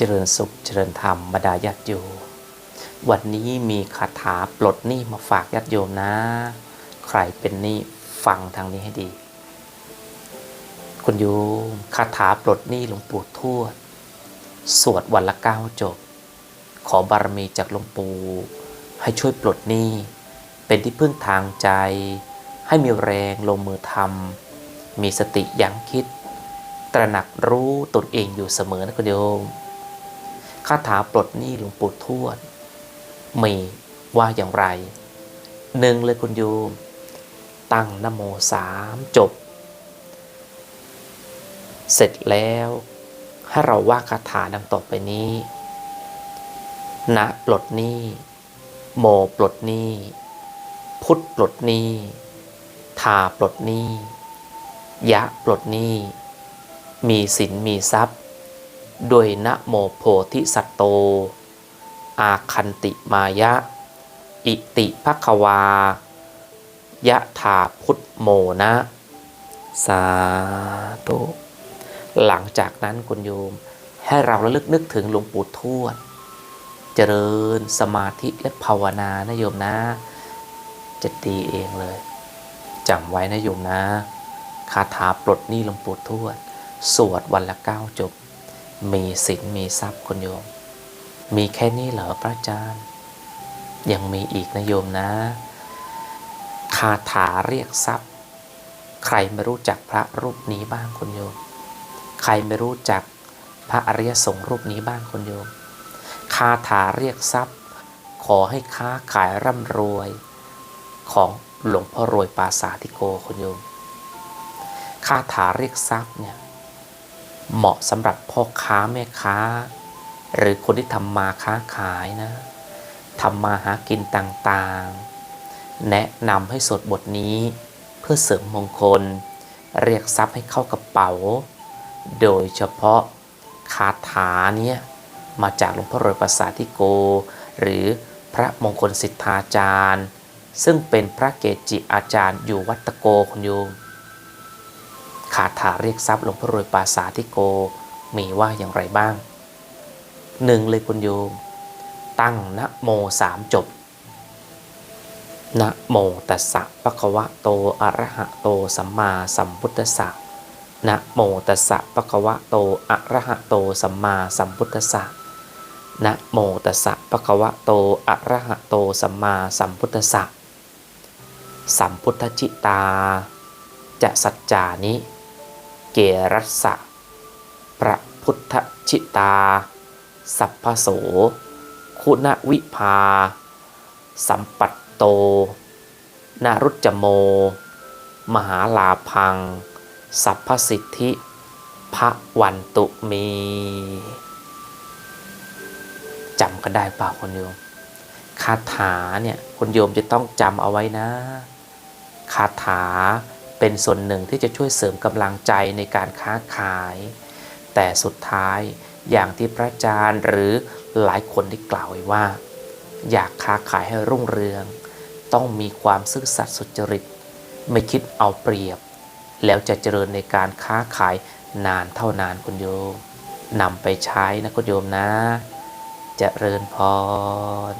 เจริญสุขเจริญธรรมบรรดาญาติโยมวันนี้มีคาถาปลดหนี้มาฝากญาติโยมนะ ใครเป็นหนี้ฟังทางนี้ให้ดี คุณโยมคาถาปลดหนี้หลวงปู่ทวด สวดวันละเก้าจบ ขอบารมีจากหลวงปู่ให้ช่วยปลดหนี้ เป็นที่พึ่งทางใจ ให้มีแรงลงมือทำมีสติยั้งคิด ตระหนักรู้ตนเองอยู่เสมอนะคุณโยม คาถาปลดหนี้หลวงปู่ทวด มีว่าอย่างไรหนึ่งเลยคุณโยม ตั้งนโมสามจบ เสร็จแล้วให้เราว่าคาถาดังต่อไปนี้นะปลดหนี้โมปลดหนี้พุทธปลดหนี้ทาปลดหนี้ยะปลดหนี้มีสินมีทรัพย์ ด้วยนะโมโพธิสัตโต อาคันติมายะ อิติภควา ยะถาพุทธโมนะ สาธุหลังจากนั้นคุณโยมให้เราระลึกนึกถึงหลวงปู่ทวด เจริญสมาธิและภาวนานะโยมนะ จะดีเองเลยจำไว้นะโยมนะ คาถาปลดหนี้หลวงปู่ทวด สวดวันละเก้าจบ มีศีลมีทรัพย์คุณโยม มีแค่นี้เหรอพระอาจารย์ ยังมีอีกนะโยมนะ คาถาเรียกทรัพย์ ใครไม่รู้จักพระรูปนี้บ้างคุณโยม ใครไม่รู้จักพระอริยสงฆ์รูปนี้บ้างคุณโยม คาถาเรียกทรัพย์ ขอให้ค้าขายร่ำรวย ของหลวงพ่อรวยปราสาธิโกคุณโยม คาถาเรียกทรัพย์เนี่ย เหมาะสำหรับพ่อค้าแม่ค้า หรือคนที่ทำมาค้าขายนะทำมาหากินต่างๆ แนะนำให้สวดบทนี้เพื่อเสริมมงคล เรียกทรัพย์ให้เข้ากระเป๋า โดยเฉพาะคาถาเนี้ยมาจากหลวงพ่อรวยประสาธิโก หรือพระมงคลสิทธาจารย์ ซึ่งเป็นพระเกจิอาจารย์อยู่วัดตะโกคุณโยม คาถาเรียกทรัพย์หลวงพ่อรวยปาสาธิโก มีว่าอย่างไรบ้างหนึ่งเลยคุณโยม ตั้งนะโมสามจบนะโมตัสสะปะคะวะโตอะระหะโตสัมมาสัมพุทธัสสะนะโมตัสสะปะคะวะโตอะระหะโตสัมมาสัมพุทธัสสะนะโมตัสสะปะคะวะโตอะระหะโตสัมมาสัมพุทธัสสะสัมพุทธจิตา จะสัจจานิ เกรัสสะพระพุทธชิตา สัพพโส คุณวิภา สัมปัตโต นารุจโม มหาลาพัง สัพพสิทธิพระวันตุมีจำกันได้เปล่าคุณโยม คาถาเนี่ยคุณโยมจะต้องจำเอาไว้นะ คาถา เป็นส่วนหนึ่งที่จะช่วยเสริมกำลังใจในการค้าขาย แต่สุดท้ายอย่างที่พระอาจารย์หรือหลายคนได้กล่าวไว้ว่า อยากค้าขายให้รุ่งเรือง ต้องมีความซื่อสัตย์สุจริต ไม่คิดเอาเปรียบ แล้วจะเจริญในการค้าขายนานเท่านานคุณโยมนำไปใช้นะคุณโยมนะจะเจริญพร